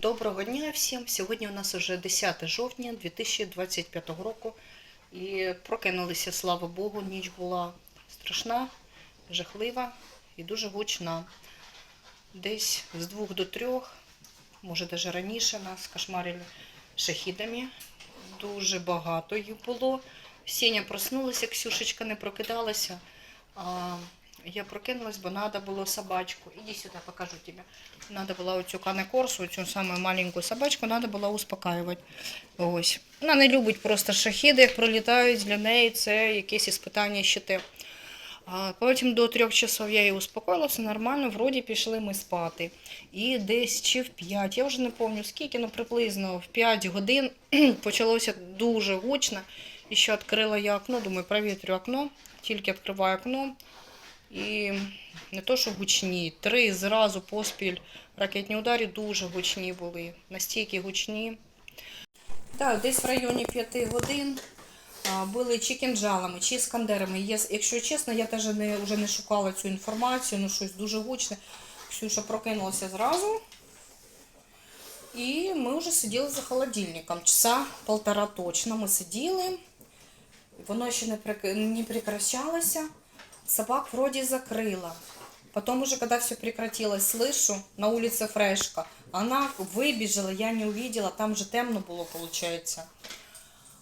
Доброго дня всім. Сьогодні у нас вже 10 жовтня 2025 року. І прокинулися, слава Богу, ніч була страшна, жахлива і дуже гучна. Десь з двох до трьох, може навіть раніше, нас кошмарили шахідами. Дуже багато їх було. Сеня проснулася, Ксюшечка не прокидалася. А я прокинулась, бо треба було собачку. Іди сюди, покажу тебе. Надо було оцю канекорсу, цю саму маленьку собачку, треба було успокаювати. Ось. Вона не любить просто шахіди, як пролітають для неї, це якесь іспитання ще те. А потім до трьох часов я її успокоїла, все нормально, вроді пішли ми спати. І десь чи в 5, я вже не пам'ятаю скільки, ну приблизно в 5 годин почалося дуже гучно. І ще відкрила я окно, думаю, провітрю окно, тільки відкриваю окно. І не то, що гучні, три зразу поспіль ракетні удари дуже гучні були, настільки гучні. Так, десь в районі 5 годин були чи кінжалами, чи іскандерами. Якщо чесно, я теж не, вже не шукала цю інформацію, ну щось дуже гучне. Ксюша прокинулася зразу. І ми вже сиділи за холодильником. Часа полтора точно ми сиділи. Воно ще не, прекращалося Собак вроде закрыла. Потом уже, когда все прекратилось, слышу, на улице фрешка. Она вибіжала, я не увидела, там же темно було, получается,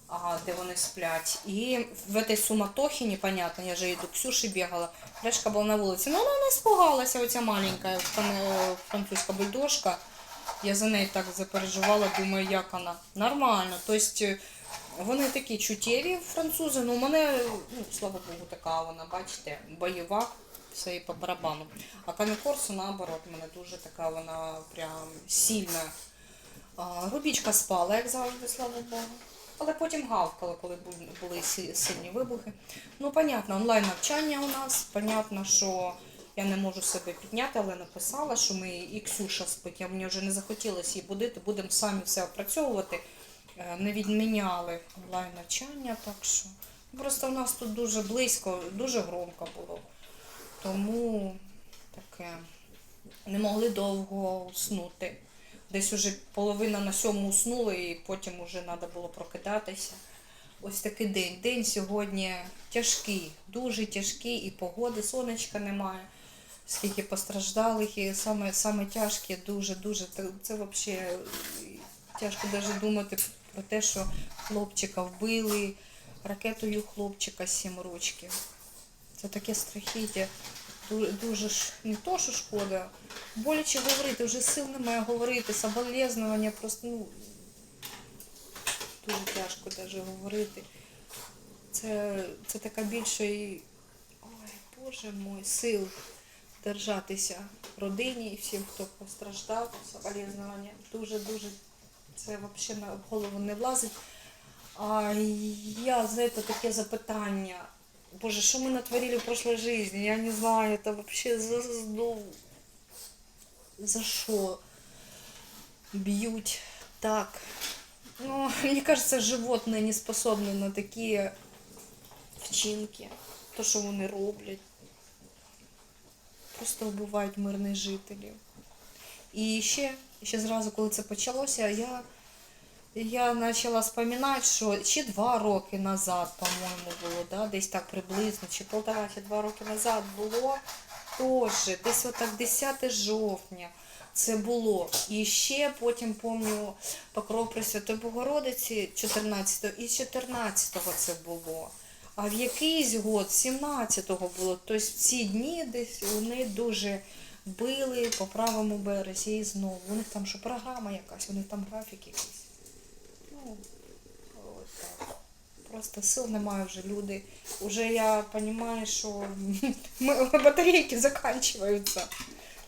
а, де вони сплять. І в этой суматохі, непонятно, я же і до Ксюші бігала, фрешка була на вулиці. Ну, вона не спугалася, оця маленька фран- французька бульдожка. Я за неї так запереживала, думаю, як вона. Нормально. Тобто вони такі чуттєві французи, ну у мене, ну, слава Богу, така вона, бачите, бойова, все і по барабану. А Камікорсу, наоборот, в мене дуже така вона прям сильна. Рубічка спала, як завжди, слава Богу. Але потім гавкала, коли були сильні вибухи. Ну, понятно, онлайн навчання у нас. Понятно, що я не можу себе підняти, але написала, що ми і Ксюша спить. Я мені вже не захотілося її будити, будемо самі все опрацьовувати. Е, Не відміняли онлайн навчання, так що просто у нас тут дуже близько, дуже громко було. Тому таке не могли довго уснути. Десь уже половина на сьому уснула і потім вже треба було прокидатися. Ось такий день. День сьогодні тяжкий, дуже тяжкий, і погоди, сонечка немає. Скільки постраждалих, і саме, саме тяжке, дуже-дуже. Це взагалі тяжко навіть думати про те, що хлопчика вбили, ракетою хлопчика сім рочків. Це таке страхіття. Дуже, ж не то, що шкода. Боляче говорити, вже сил немає говорити, соболезнування просто ну, дуже тяжко навіть говорити. Це, це така більше і, ой, Боже мой, сил держатися родині і всім, хто постраждав, соболезнування. Дуже-дуже це взагалі на в голову не влазить. А я, знаєте, таке запитання. Боже, що ми натворили в прошлой жизни? Я не знаю, это вообще за, ну, за що б'ють так. Ну, мне кажется, животные не способны на такі вчинки. То, що вони роблять. Просто вбивають мирних жителів. І ще, ще зразу, коли це почалося, я, я почала споминати, що чи два роки назад, по-моєму, було, да, десь так приблизно, чи полтора, чи два роки назад було теж, десь отак 10 жовтня це було. І ще потім пам'ятаю Покров Пресвятої Богородиці 14-го і 14-го це було. А в якийсь год, 17-го було. Тобто ці дні десь вони дуже били по правому березі і знову. У них там що програма якась, у них там графік якийсь. Ну, от так. Просто сил немає вже люди. Уже я розумію, що батарейки закінчуються.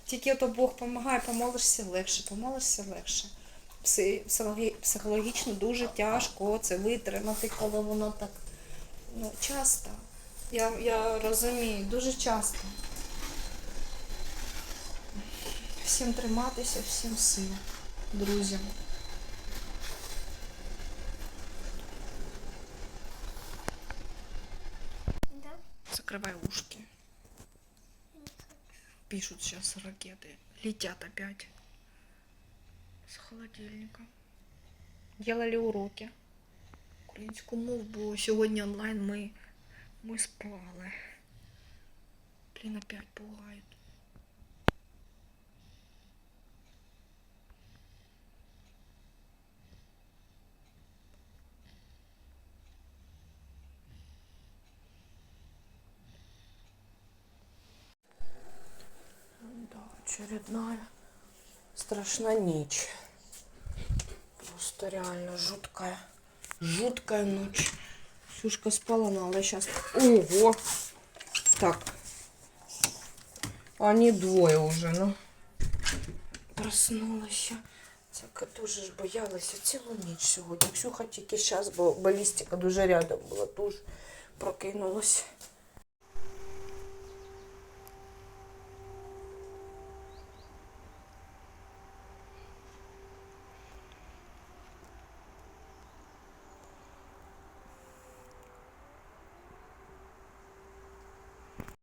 Тільки то Бог допомагає, помолишся легше, помолишся легше. Психологічно дуже тяжко це витримати, коли воно так ну, часто. Я, я розумію, дуже часто. Всім триматися, всім сил, друзям. Да? Закрывай ушки. Пишут сейчас ракеты. Летят опять. холодильника. Делали уроки. Українську мову, бо сьогодні онлайн ми, ми спали. Блін, опять пугають. Очередная страшная ночь. Просто реально жуткая. Жуткая ночь. Сюшка спала, она сейчас... Ого! Так. Они двое уже, ну. Проснулася. Це дуже ж боялася цілу ніч сьогодні. Ксюха тільки зараз, бо балістика дуже рядом була, дуже прокинулась.